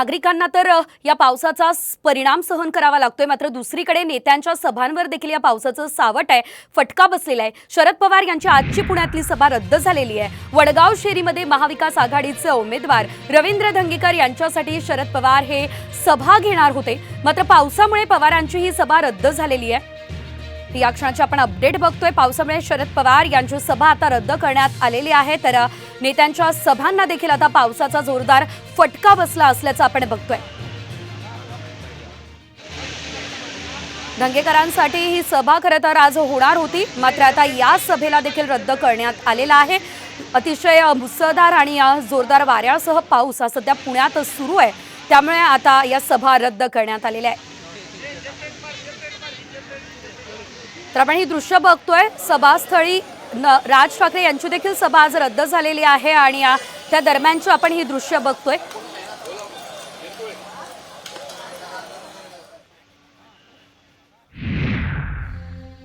नागरिकांना तर या पावसाचा परिणाम सहन करावा लागतोय. मात्र दुसरीकडे नेत्यांच्या सभांवर देखील या पावसाचं सावट आहे. फटका बसलेला आहे. शरद पवार यांची आजची पुण्यातली सभा रद्द झालेली आहे. वडगाव शेरीमध्ये महाविकास आघाडीचे उमेदवार रवींद्र धंगेकर यांच्यासाठी शरद पवार हे सभा घेणार होते. मात्र पावसामुळे पवारांची ही सभा रद्द झालेली आहे. या क्षणाची आपण अपडेट बघतोय. पावसामुळे शरद पवार यांची सभा आता रद्द करण्यात आलेली आहे. तर नेत्यांच्या सभांना देखील आता पावसाचा जोरदार फटका बसला असल्याचं आपण बघतोय. दंगेकरांसाठी ही सभा खरं तर आज होणार होती. मात्र आता या सभेला देखील रद्द करण्यात आलेला आहे. अतिशय मुसळधार आणि जोरदार वाऱ्यासह पाऊस हा सध्या पुण्यात सुरू आहे. त्यामुळे आता या सभा रद्द करण्यात आलेल्या आहे तर आपण ही दृश्य बघतोय. सभास्थळी न राज ठाकरे यांची देखील सभा आज रद्द झालेली आहे आणि त्या दरम्यानची आपण ही दृश्य बघतोय.